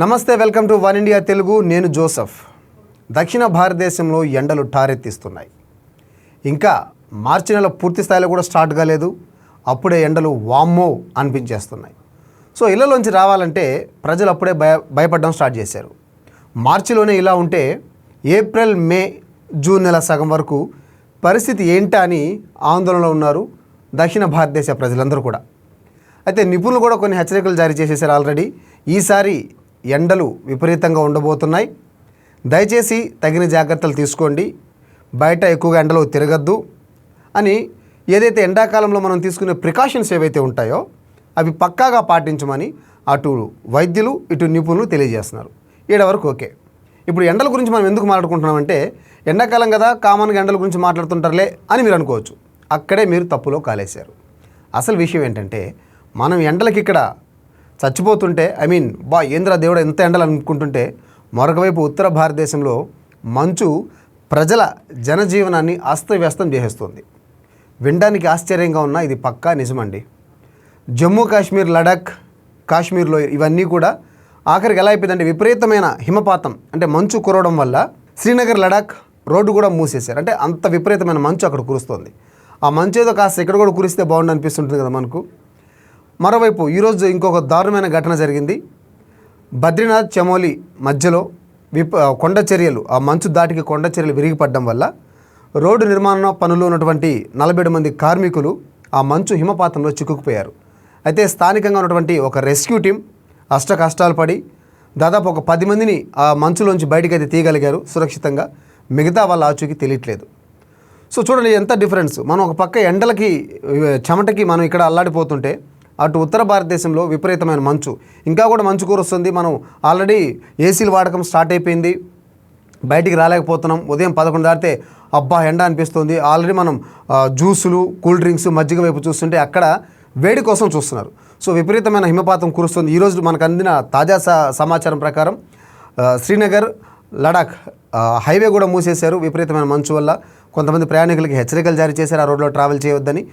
నమస్తే welcome to One India Telugu. నేను Joseph. దక్షిణ భారతదేశంలో ఎండలు టారెత్తిస్తున్నాయి. ఇంకా మార్చి నెల పూర్తి స్థాయిలో కూడా స్టార్ట్ కాలేదు. అప్పుడే ఎండలు వామ్మో అనిపించేస్తున్నాయి. సో ఇళ్ళలోంచి రావాలంటే ప్రజలు అప్పుడే భయ భయపడడం స్టార్ట్ చేశారు. మార్చిలోనే ఇలా ఉంటే ఏప్రిల్ మే జూన్ నెల సగం వరకు పరిస్థితి ఏంటా అని ఆందోళనలో ఉన్నారు దక్షిణ భారతదేశ ప్రజలందరూ కూడా. అయితే నిపుణులు కూడా కొన్ని హెచ్చరికలు జారీ చేసేసారు ఆల్రెడీ. ఈసారి ఎండలు విపరీతంగా ఉండబోతున్నాయి. దయచేసి తగిన జాగ్రత్తలు తీసుకోండి. బయట ఎక్కువగా ఎండలో తిరగద్దు అని ఏదైతే ఎండాకాలంలో మనం తీసుకునే ప్రికాషన్స్ ఏవైతే ఉంటాయో అవి పక్కాగా పాటించమని అటు వైద్యులు ఇటు నిపుణులు తెలియజేస్తున్నారు. ఈడ వరకు ఓకే. ఇప్పుడు ఎండల గురించి మనం ఎందుకు మాట్లాడుకుంటున్నామంటే ఎండాకాలం కదా కామన్గా ఎండల గురించి మాట్లాడుతుంటారులే అని మీరు అనుకోవచ్చు. అక్కడే మీరు తప్పులో కాలేశారు. అసలు విషయం ఏంటంటే మనం ఎండలకి ఇక్కడ చచ్చిపోతుంటే ఐ మీన్ బా ఏంద్రా దేవుడు ఎంత ఎండలనుకుంటుంటే మరొకవైపు ఉత్తర భారతదేశంలో మంచు ప్రజల జనజీవనాన్ని అస్తవ్యస్తం చేసేస్తుంది. వినడానికి ఆశ్చర్యంగా ఉన్న ఇది పక్కా నిజమండి. జమ్మూ కాశ్మీర్ లడాక్ కాశ్మీర్లో ఇవన్నీ కూడా ఆఖరికి ఎలా అయిపోయిందంటే విపరీతమైన హిమపాతం అంటే మంచు కురవడం వల్ల శ్రీనగర్ లడాక్ రోడ్డు కూడా మూసేశారు. అంటే అంత విపరీతమైన మంచు అక్కడ కురుస్తుంది. ఆ మంచు ఏదో కాస్త ఇక్కడ కూడా కురిస్తే బాగుండు అనిపిస్తుంటుంది కదా మనకు. మరోవైపు ఈరోజు ఇంకొక దారుణమైన ఘటన జరిగింది. బద్రీనాథ్ చమోలి మధ్యలో విప కొండ చర్యలు ఆ మంచు దాటికి కొండ చర్యలు విరిగిపడడం వల్ల రోడ్డు నిర్మాణ పనులు ఉన్నటువంటి నలభై మంది కార్మికులు ఆ మంచు హిమపాతంలో చిక్కుకుపోయారు. అయితే స్థానికంగా ఉన్నటువంటి ఒక రెస్క్యూ టీం అష్ట కష్టాలు పడి దాదాపు ఒక పది మందిని ఆ మంచులోంచి బయటికి అయితే తీయగలిగారు. సురక్షితంగా మిగతా వాళ్ళ ఆచూకీ తెలియట్లేదు. సో చూడండి ఎంత డిఫరెన్స్. మనం ఒక పక్క ఎండలకి చెమటకి మనం ఇక్కడ అల్లాడిపోతుంటే అటు ఉత్తర భారతదేశంలో విపరీతమైన మంచు. ఇంకా కూడా మంచు కురుస్తుంది మనం ఆల్రెడీ ఏసీలు వాడకం స్టార్ట్ అయిపోయింది. బయటికి రాలేకపోతున్నాం. ఉదయం పదకొండు దాటితే అబ్బా ఎండ అనిపిస్తుంది. ఆల్రెడీ మనం జ్యూసులు కూల్ డ్రింక్స్ మజ్జిగ వైపు చూస్తుంటే అక్కడ వేడి కోసం చూస్తున్నారు. సో విపరీతమైన హిమపాతం కురుస్తుంది. ఈరోజు మనకు అందిన తాజా స- సమాచారం ప్రకారం శ్రీనగర్ లడాక్ హైవే కూడా మూసేశారు. విపరీతమైన మంచు వల్ల కొంతమంది ప్రయాణికులకి హెచ్చరికలు జారీ చేశారు. ఆ రోడ్లో ట్రావెల్ చేయొద్దని.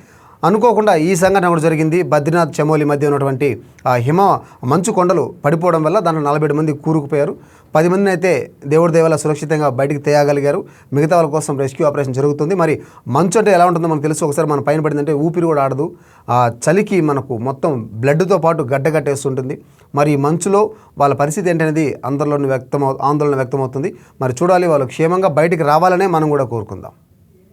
అనుకోకుండా ఈ సంఘటన కూడా జరిగింది. బద్రీనాథ్ చమోలి మధ్య ఉన్నటువంటి ఆ హిమ మంచు కొండలు పడిపోవడం వల్ల దాంట్లో నలభై ఏడు మంది కూరుకుపోయారు. పది మందిని అయితే దేవుడి దేవాల సురక్షితంగా బయటికి తేయగలిగారు. మిగతా వాళ్ళ కోసం రెస్క్యూ ఆపరేషన్ జరుగుతుంది. మరి మంచు అంటే ఎలా ఉంటుందో మనకు తెలుసు. ఒకసారి మన పైన పడిందంటే ఊపిరి కూడా ఆడదు. ఆ చలికి మనకు మొత్తం బ్లడ్తో పాటు గడ్డ కట్టేస్తుంటుంది. మరి ఈ మంచులో వాళ్ళ పరిస్థితి ఏంటనేది అందరిలోని వ్యక్తం ఆందోళన వ్యక్తమవుతుంది. మరి చూడాలి వాళ్ళు క్షేమంగా బయటికి రావాలనే మనం కూడా కోరుకుందాం.